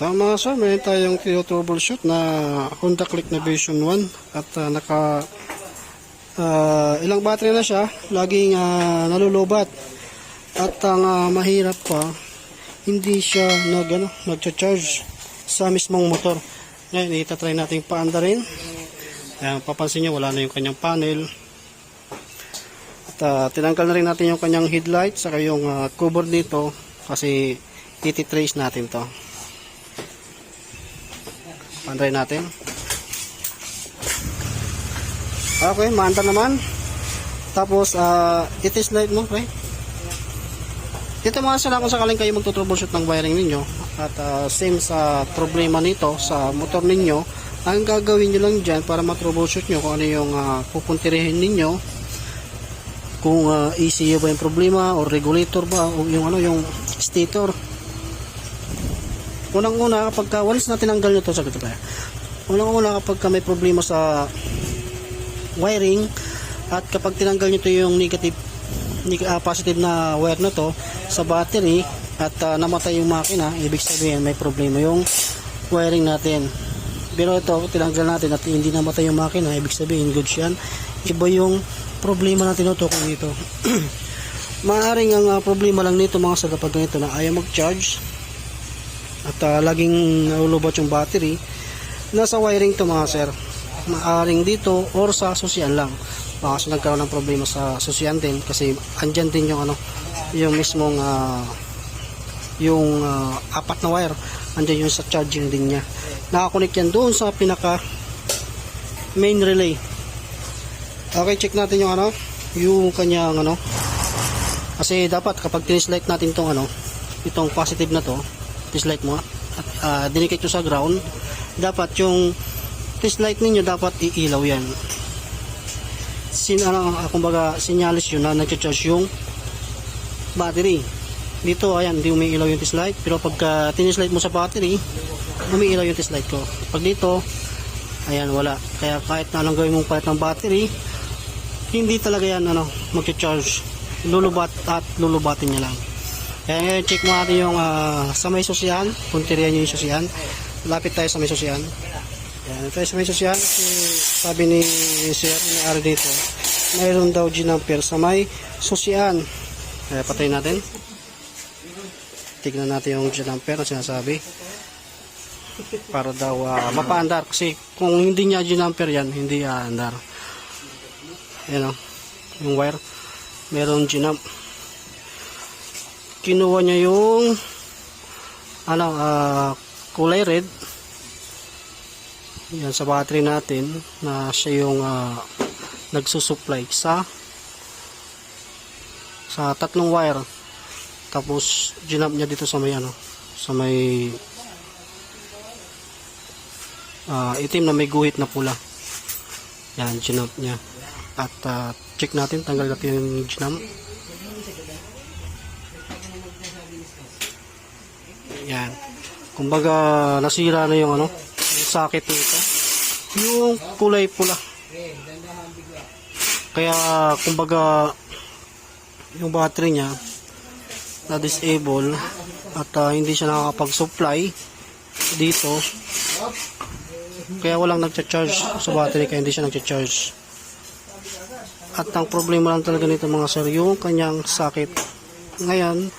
Mga sir, may tayong troubleshoot na Honda Click na version 1 at ah, naka ah, ilang battery na siya, laging ah, nalulubat. At ang ah, mahirap pa, hindi siya nag, ano, nagcha-charge sa mismong motor. Ngayon, itatry natin paanda rin. Ayan, papansin nyo, wala na yung kanyang panel. At ah, tinanggal na rin natin yung kanyang headlight saka yung ah, cover dito kasi iti-trace natin to. Panday natin. Okay, maanta naman. Tapos, uh, itis light mo, pre. Dito mga sila kung sakaling kayo magtutroubleshoot ng wiring ninyo at ah, same sa problema nito sa motor ninyo, ang gagawin nyo lang dyan para matroubleshoot nyo kung ano yung uh, pupuntirihin ninyo kung uh, ECU ba yung problema o regulator ba o yung ano yung stator unang-una kapag ka, once na tinanggal nyo to sa gitna unang-una kapag ka may problema sa wiring at kapag tinanggal nyo to yung negative neg- ah, positive na wire na to sa battery at ah, namatay yung makina ibig sabihin may problema yung wiring natin. Pero ito tinanggal natin at hindi namatay yung makina ibig sabihin good yan iba yung problema na tinutukoy dito maaaring ang ah, problema lang nito mga sa kapag ganito na ayaw mag-charge at ah, laging nalulubat yung battery. Nasa wiring to mga sir. Maaring dito or sa susian lang. Baka so nagkaroon ng problema sa susian din kasi andyan din yung ano yung mismong ah, yung ah, apat na wire. Andyan yung sa charging din niya. Nakakonect yan doon sa pinaka main relay. Okay check natin yung ano yung kanyang ano. Kasi dapat kapag tinislight natin tong ano itong positive na to tislight mo. At uh, dinikit nyo sa ground. Dapat yung tislight ninyo dapat iilaw yan. Sin ano ah, kumbaga sinyalis yun na nagcha-charge yung battery. Dito ayan hindi umiilaw yung tislight pero pagka tinislight mo sa battery umiilaw yung tislight ko. Pag dito ayan wala. Kaya kahit na anong gawin mong palit ng battery hindi talaga yan ano magcha-charge. Lulubat at lulubatin niya lang kaya ngayon check mo natin yung ah, sa may susiyan punterihan nyo yung susiyan lapit tayo sa may susiyan yan tayo sa may susiyan kasi sabi ni sir ni ari dito mayroon daw ginamper sa may susiyan kaya patayin natin. Tignan natin yung ginamper na sinasabi. Para daw ah, mapaandar. Kasi kung hindi niya ginamper yan hindi aandar. Yan o yung wire. Meron ginamp kinuha niya yung ano ah, kulay red. Yan sa battery natin na siya yung ah, nagsusupply sa sa tatlong wire. Tapos ginamp niya dito sa may ano sa may ah, itim na may guhit na pula. Yan ginamp niya. At ah, check natin tanggal natin yung ginamp yan kumbaga nasira na yung ano yung socket nito yung kulay pula. Kaya kumbaga yung battery niya na disable at ah, hindi siya nakakapag-supply dito. Kaya walang nagcha-charge sa battery kaya hindi siya nagcha-charge. At ang problema lang talaga nito mga sir yung kanyang socket ngayon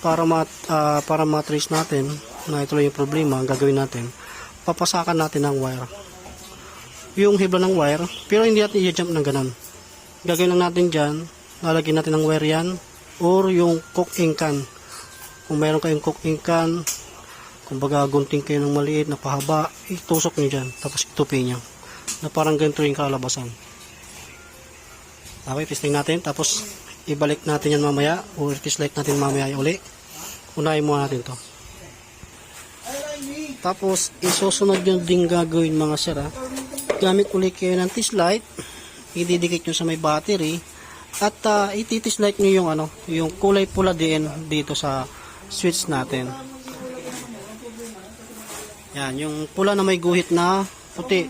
para mat ah, para matrace natin na ito lang yung problema ang gagawin natin papasakan natin ang wire. Yung hibla ng wire pero hindi natin i-jump ng ganun. Gagawin lang natin dyan lalagyan natin ng wire yan or yung cook ink can. Kung meron kayong cook ink can kumbaga gunting kayo ng maliit na pahaba itusok nyo dyan tapos itupi nyo. Na parang ganito yung kalabasan. Okay testing natin tapos ibalik natin yan mamaya o light natin mamaya uli. Unahin muna natin to. Tapos isusunod nyo din gagawin mga sir ha. gamit uli kayo ng test light ididikit nyo sa may battery at uh, ititis light nyo yung ano yung kulay pula din dito sa switch natin. Yan yung pula na may guhit na puti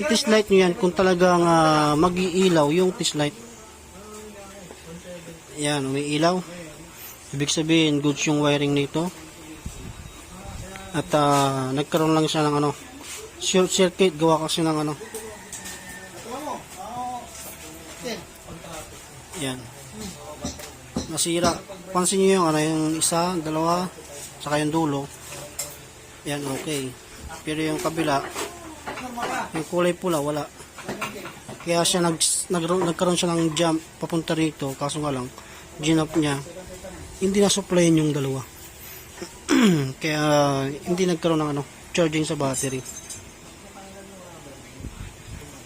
itis light nyo yan kung talagang uh, mag-iilaw yung test light yan umiilaw ibig sabihin goods yung wiring nito At ah, nagkaroon lang siya ng ano, short circuit gawa kasi ng ano. Yan. Nasira. Pansin niyo yung ano, yung isa, dalawa, saka yung dulo. Yan, okay. Pero yung kabila, yung kulay pula, wala. Kaya siya nag, nag, nagkaroon siya ng jump papunta rito, kaso nga lang, ginap niya, hindi na supplyin yung dalawa. Kaya hindi nagkaroon ng ano, charging sa battery.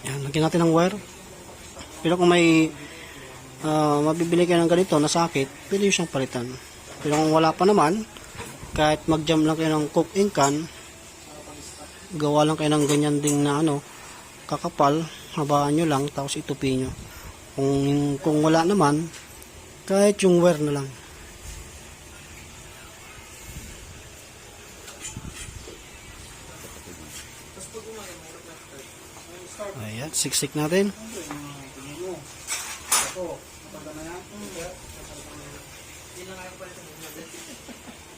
Yan, lagyan natin ng wire. Pero kung may ah, mabibili kayo ng ganito na sakit, pwede siyang palitan. Pero kung wala pa naman, kahit mag-jam lang kayo ng cook in can, gawa lang kayo ng ganyan ding na ano, kakapal, habaan nyo lang, tapos itupi nyo. Kung, kung wala naman, kahit yung wire na lang. Ayan, siksik natin.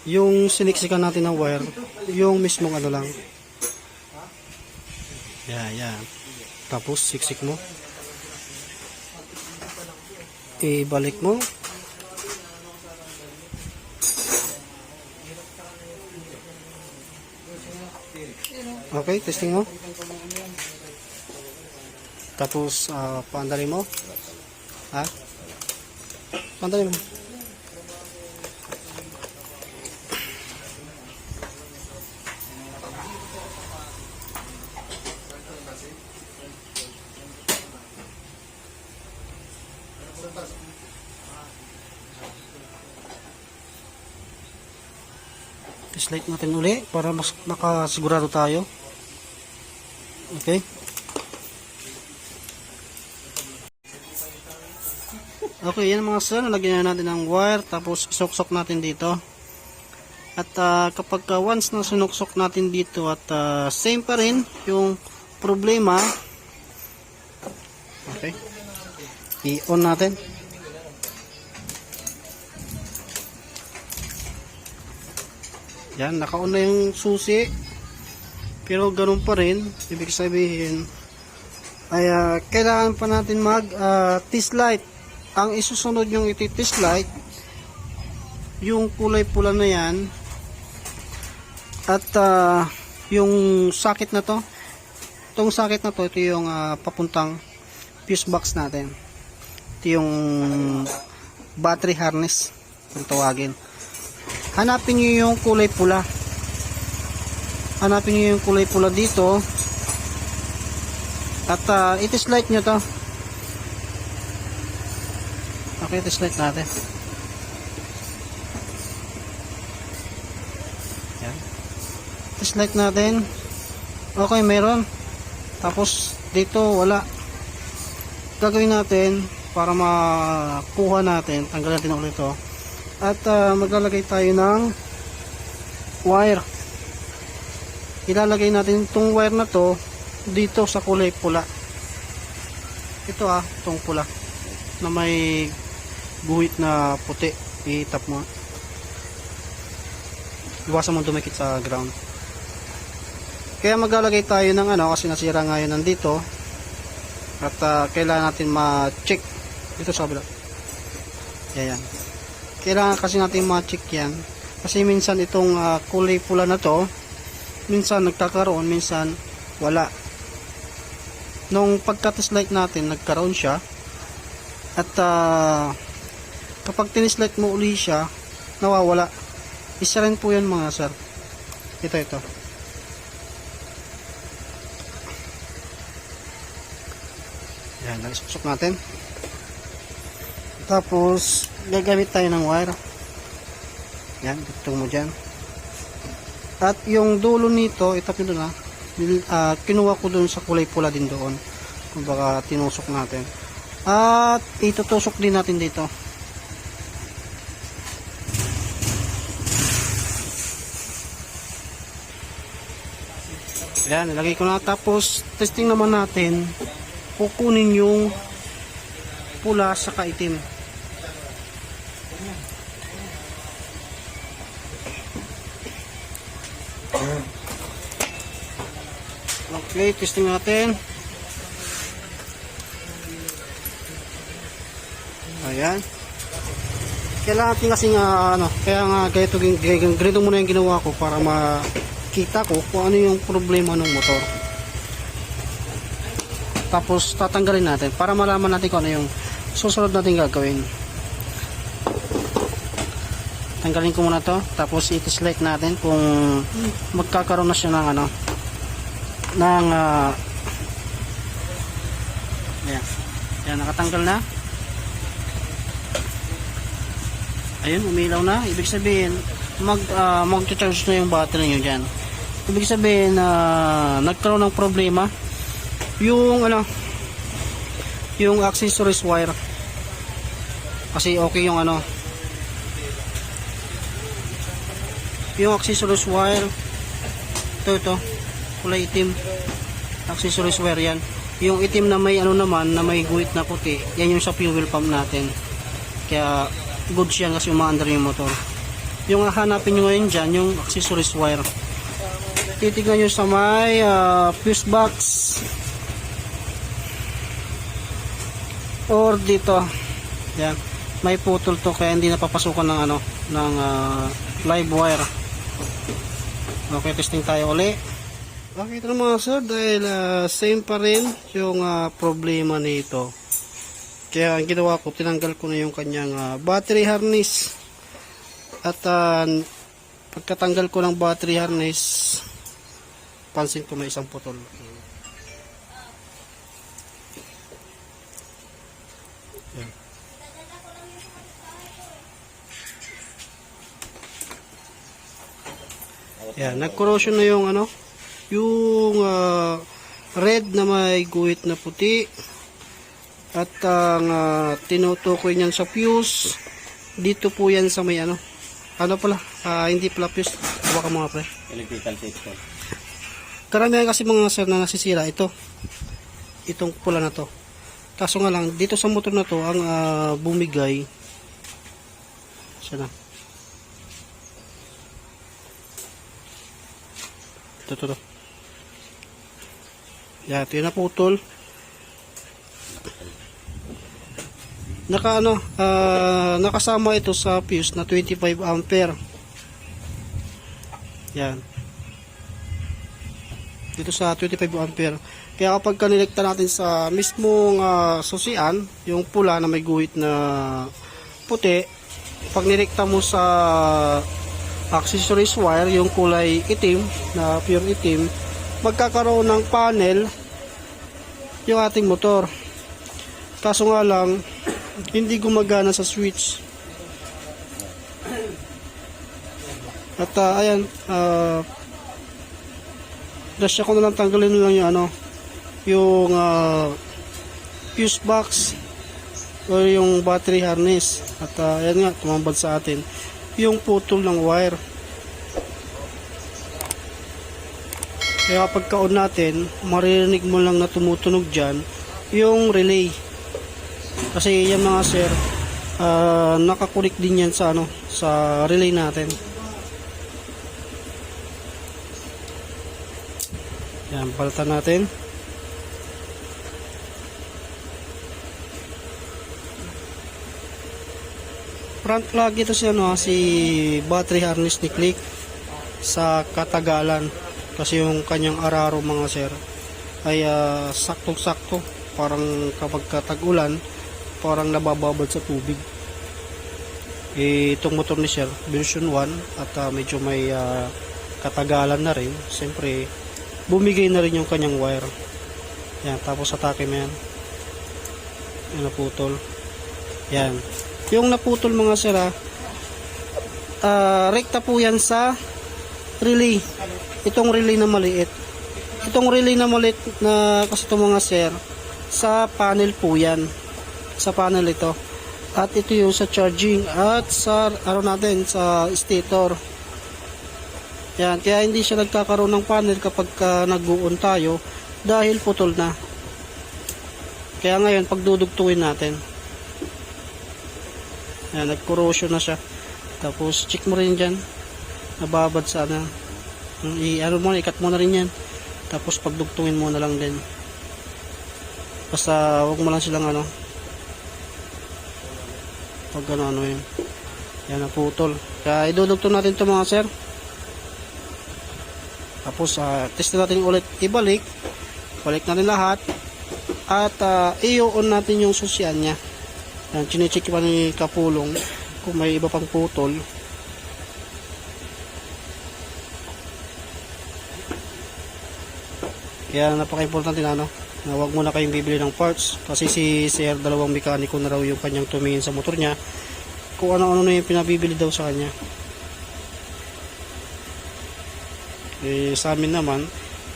Yung siniksikan natin ng wire, yung mismong ano lang. Yeah, yeah. Tapos siksik mo. Ibalik mo. Okay, testing mo. Tapos, uh, paandali mo. Ha? Paandali mo. Test light natin uli para mas makasigurado tayo. Okay. Okay, yan mga sir. Lagyan na natin ng wire tapos isuksok natin dito. At ah, kapag ka once na sinuksok natin dito at ah, same pa rin yung problema. Okay. I-on natin. Yan, naka-on na yung susi. Pero ganun pa rin, ibig sabihin, ay ah, kailangan pa natin mag ah, test light. Ang isusunod yung iti-test light, yung kulay pula na yan, at ah, yung socket na to, itong socket na to, ito yung ah, papuntang fuse box natin. Ito yung battery harness, kung tawagin hanapin nyo yung kulay pula. Hanapin nyo yung kulay pula dito. At uh, itis light nyo to. Okay itis light natin. Yan. Itis light natin. Okay meron. Tapos dito wala. Gagawin natin para makuha natin. Tanggalin natin ulit ito at ah, maglalagay tayo ng wire. Ilalagay natin itong wire na to dito sa kulay pula. Ito ah itong pula na may guhit na puti. Itap mo. Iwasan mo dumikit sa ground. Kaya maglalagay tayo ng ano kasi nasira nga yun nandito. At ah, kailangan natin ma-check dito sa kabila. Yan kailangan kasi natin ma-check yan. Kasi minsan itong ah, kulay pula na to minsan nagkakaroon minsan wala. Nung pagka-test light natin nagkaroon siya. At ah, kapag tinislight mo uli siya nawawala. Isa rin po yan mga sir. Ito ito. Yan naisusok natin tapos, gagamit tayo ng wire. Yan, dito mo dyan. At yung dulo nito, itap nyo doon ha. Uh, kinuha ko doon sa kulay pula din doon. Kung baka tinusok natin. At itutusok din natin dito. Yan, nilagay ko na. Tapos, testing naman natin. Kukunin yung pula sa kaitim. Okay, testing natin. Ayan. Kailangan natin kasi nga, ano, kaya nga ganito, ganito, muna yung ginawa ko para makita ko kung ano yung problema ng motor. Tapos tatanggalin natin para malaman natin kung ano yung susunod natin gagawin. Tanggalin ko muna to, tapos i-select natin kung magkakaroon na siya ng ano, ng uh, ayan. Ayan, nakatanggal na. Ayun, umilaw na. Ibig sabihin, mag, uh, mag-charge na yung battery nyo dyan. Ibig sabihin na nagkaroon ng problema yung ano yung accessories wire kasi okay yung ano yung accessories wire ito ito kulay itim. Accessories wire yan. Yung itim na may ano naman na may guhit na puti yan yung sa fuel pump natin. Kaya good yan kasi umaandar yung motor. Yung hanapin nyo ngayon dyan yung accessories wire titignan nyo sa may uh, fuse box. Or dito. Yan. May putol to kaya hindi napapasukan ng ano ng uh, live wire. Okay testing tayo uli ito na mga sir? Dahil uh, same pa rin yung uh, problema nito. Kaya ang ginawa ko tinanggal ko na yung kanyang uh, battery harness. At uh, pagkatanggal ko ng battery harness pansin ko may isang putol. Yan, nag-corrosion na yung ano, yung ah, red na may guhit na puti. At ang uh, tinutukoy niyan sa fuse dito po yan sa may ano. Ano pala, ah, hindi pala fuse. Baka mga pre. Electrical system. karamihan kasi mga sir na nasisira ito. Itong pula na to. Kaso nga lang dito sa motor na to ang ah, bumigay. Siya na. Ito to, to. Yan ito yung naputol naka ano ah, nakasama ito sa fuse na 25 ampere. Yan. Dito sa 25 ampere. Kaya kapag kanilekta natin sa mismong ah, susian, yung pula na may guhit na puti, pag nirekta mo sa accessories wire, yung kulay itim, na pure itim, magkakaroon ng panel yung ating motor. Kaso nga lang, hindi gumagana sa switch. At ah, ayan, ah, Dasya ko na lang tanggalin na lang yung ano, yung ah, fuse box o yung battery harness. At uh, ayan nga, tumambad sa atin. Yung putol ng wire. Kaya kapag kaon natin, maririnig mo lang na tumutunog dyan, yung relay. Kasi yan mga sir, uh, nakakulik din yan sa ano, sa relay natin. Yan, balatan natin. Front plug ito si ano, si battery harness ni Click sa katagalan kasi yung kanyang araro mga sir ay ah, saktong-sakto. Parang kapag katag-ulan parang nabababad sa tubig. Eh, itong motor ni sir version 1 at ah, medyo may ah, katagalan na rin. Siyempre bumigay na rin yung kanyang wire. Yan tapos atake mo yan. Yung naputol. Yan. Yung naputol mga sira ah rekta po yan sa relay itong relay na maliit itong relay na maliit na kasi itong mga sir sa panel po yan sa panel ito at ito yung sa charging at sa ano natin sa stator yan, kaya hindi siya nagkakaroon ng panel kapag ka nag-uon tayo dahil putol na. Kaya ngayon, pagdudugtuin natin. Yan, nag-corrosion na siya. Tapos, check mo rin dyan. Nababad sa ano, I, ano mo, ikat mo na rin yan. Tapos pagdugtungin mo na lang din. Basta wag mo lang silang ano. Pag ano, ano yun. Yan ang putol. Kaya idudugtong natin to mga sir. Tapos ah, test natin ulit ibalik. Balik natin lahat. At uh, i-on natin yung susyan niya. Yan, chinecheck pa ni Kapulong kung may iba pang putol. Kaya napaka-importante na ano, na huwag muna kayong bibili ng parts kasi si Sir dalawang mekaniko na raw yung kanyang tumingin sa motor niya kung ano-ano na yung pinabibili daw sa kanya. Eh, sa amin naman,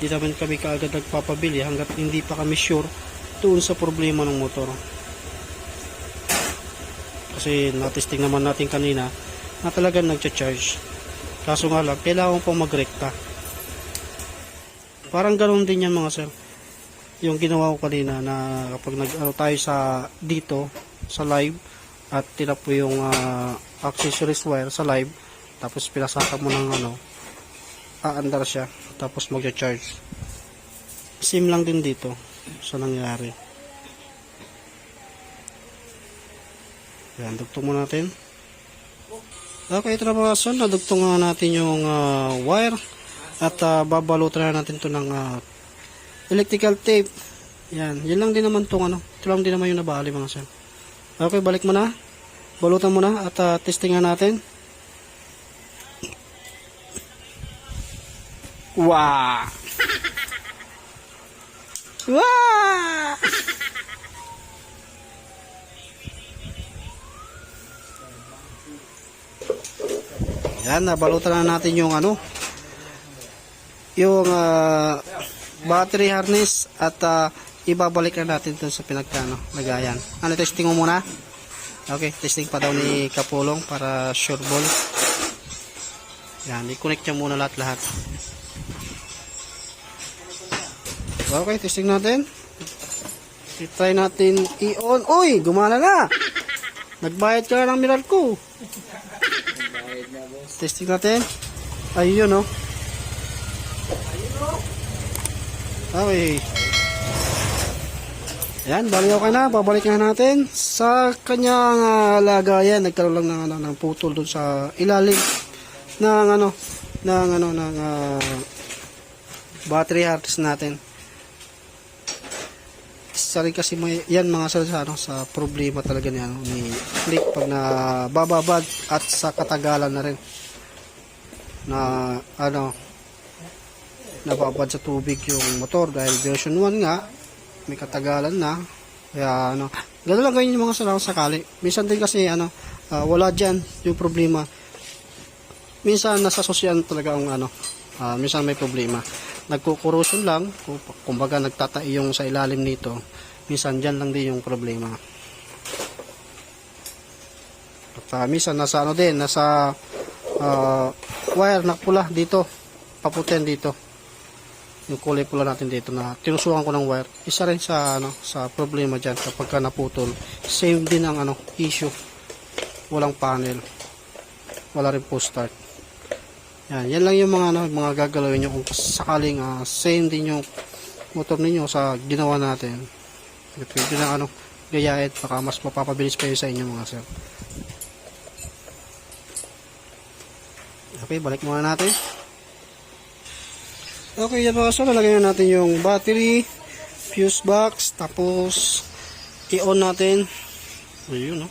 di naman kami kaagad nagpapabili hanggat hindi pa kami sure doon sa problema ng motor. Kasi natesting naman natin kanina na talagang nagcha-charge. Kaso nga lang, kailangan pong magrekta. Parang ganun din yan mga sir. Yung ginawa ko kanina na kapag nag ano, tayo sa dito sa live at tinap mo yung ah, accessories wire sa live tapos pinasaka mo ng ano aandar siya tapos magcha-charge. Same lang din dito sa nangyari. Yan, dugtong mo natin. Okay, ito na mga son. Nadugtong na natin yung ah, wire at uh, babalutan na natin to ng ah, electrical tape. Yan, yun lang din naman tong ano. Ito lang din naman yung nabali mga son. Okay, balik mo na. Balutan mo na at ah, testingan natin. Wow! Wow! Yan, nabalutan na natin yung ano, yung ah, battery harness at ah, ibabalik na natin dun sa pinagkano, lagayan. Ano, testing mo muna? Okay, testing pa daw ni Kapulong para sure ball. Yan, i-connect niya muna lahat-lahat. Okay, testing natin. I-try natin i-on. Uy, gumana na! Nagbayad ka na ng mirar ko. Testing natin. Ayun, oh. Okay. Yan, bali okay na. Babalik na natin sa kanyang ah, lagayan. Nagkaroon lang ng, ano, ng putol dun sa ilalim ng ano, ng ano, ng ah, battery harness natin. Isa kasi may, yan mga sir sa, ano, sa problema talaga ni, ano, ni Click pag na bababad at sa katagalan na rin na ano nababad sa tubig yung motor dahil version 1 nga may katagalan na. Kaya ano gano'n lang ganyan yung mga sarang sakali. Minsan din kasi ano ah, wala dyan yung problema. Minsan nasa sosyan talaga ang ano ah, minsan may problema. Nagkukorosyon lang kumbaga nagtatai yung sa ilalim nito minsan dyan lang din yung problema. At ah, minsan nasa ano din nasa ah, wire na dito paputin dito yung kulay pula natin dito na tinusukan ko ng wire isa rin sa ano sa problema diyan kapag ka naputol. Same din ang ano issue. Walang panel. Wala rin post start. Yan yan lang yung mga ano mga gagalawin nyo kung sakaling ah, same din yung motor ninyo sa ginawa natin. Pwede na ano gayahin. Baka mas mapapabilis kayo sa inyo mga sir. Okay, balik muna natin. Okay, yan mga. Lalagyan na natin yung battery, fuse box, tapos i-on natin. Ayun, no?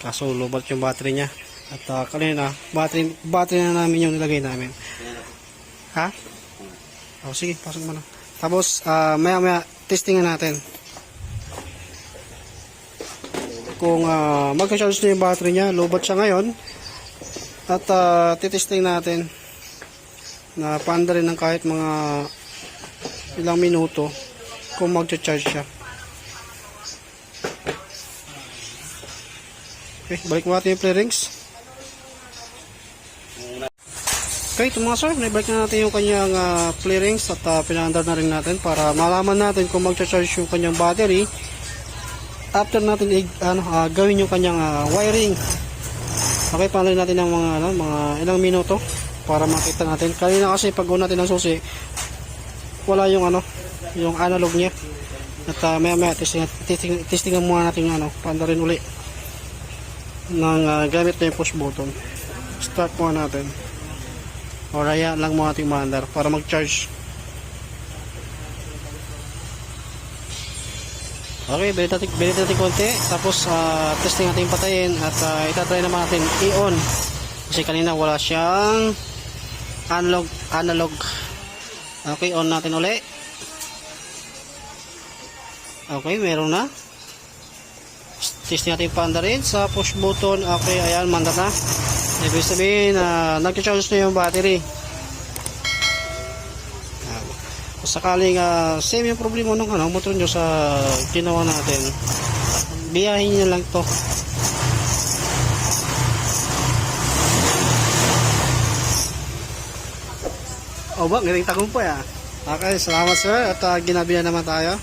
Kaso lobat yung battery niya. At uh, kanina, battery, battery na namin yung nilagay namin. Ha? Oh, sige, pasok mo na. Tapos, ah, maya maya, testingan natin. Kung uh, magka-charge na yung battery niya, lobat siya ngayon, at uh, titesting natin na paanda rin ng kahit mga ilang minuto kung magcha-charge siya. Okay, balik mo natin yung play. Okay, ito mga sir, naibalik na natin yung kanyang uh, play rings at uh, pinaandar na rin natin para malaman natin kung magcha-charge yung kanyang battery after natin ano, ah, gawin yung kanyang ah, wiring Okay, panood natin ng mga ano, mga ilang minuto para makita natin. Kanina kasi pag natin ng susi, wala yung ano, yung analog niya. At uh, maya maya testing, testing, testingan muna natin ano, paanda rin uli ng ah, gamit na yung push button. Start muna natin. O raya lang muna natin maandar para mag-charge. Okay, bilit natin, bilit natin konti. Tapos, ah, testing natin patayin. At uh, itatry naman natin i-on. Kasi kanina wala siyang analog. analog. Okay, on natin uli. Okay, meron na. Testing natin yung panda rin sa push button. Okay, ayan, manda na. Ibig sabihin, uh, nag-charge na yung battery. Kung sakaling uh, same yung problema ng ano, motor nyo sa ginawa natin, biyahin nyo lang to. O ba, galing tagumpay ah. Okay, salamat sir at uh, ginabi na naman tayo.